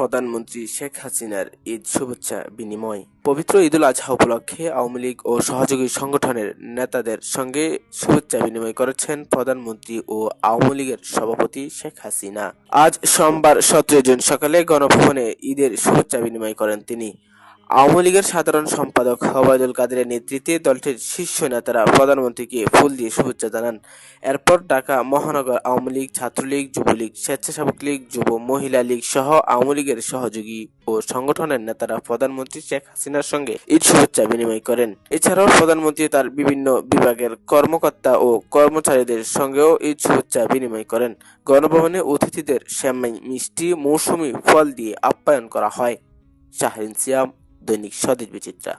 প্রধানমন্ত্রী শেখ হাসিনার ঈদ শুভেচ্ছা বিনিময়। পবিত্র ঈদুল আজহা উপলক্ষে আওয়ামী লীগ ও সহযোগী সংগঠনের নেতাদের সঙ্গে শুভেচ্ছা বিনিময় করেছেন প্রধানমন্ত্রী ও আওয়ামী লীগের সভাপতি শেখ হাসিনা। আজ সোমবার সতেরো জুন সকালে গণভবনে ঈদের শুভেচ্ছা বিনিময় করেন তিনি। আওয়ামী লীগের সাধারণ সম্পাদক ওবায়দুল কাদেরের নেতৃত্বে দলটির শীর্ষ নেতারা প্রধানমন্ত্রীকে ফুল দিয়ে শুভেচ্ছা জানান। এরপর ঢাকা মহানগর আওয়ামী লীগ, ছাত্রলীগ, যুবলীগ, স্বেচ্ছাসেবক লীগ, যুব মহিলা লীগ সহ আওয়ামী লীগের সহযোগী ও সংগঠনের নেতারা প্রধানমন্ত্রী শেখ হাসিনার সঙ্গে ঈদ শুভেচ্ছা বিনিময় করেন। এছাড়াও প্রধানমন্ত্রী তার বিভিন্ন বিভাগের কর্মকর্তা ও কর্মচারীদের সঙ্গেও ঈদ শুভেচ্ছা বিনিময় করেন। গণভবনে অতিথিদের শ্যামাই মিষ্টি, মৌসুমি ফল দিয়ে আপ্যায়ন করা হয়। শাহরিন সিয়াম দৈনিক স্বদেশ বিচিত্রা।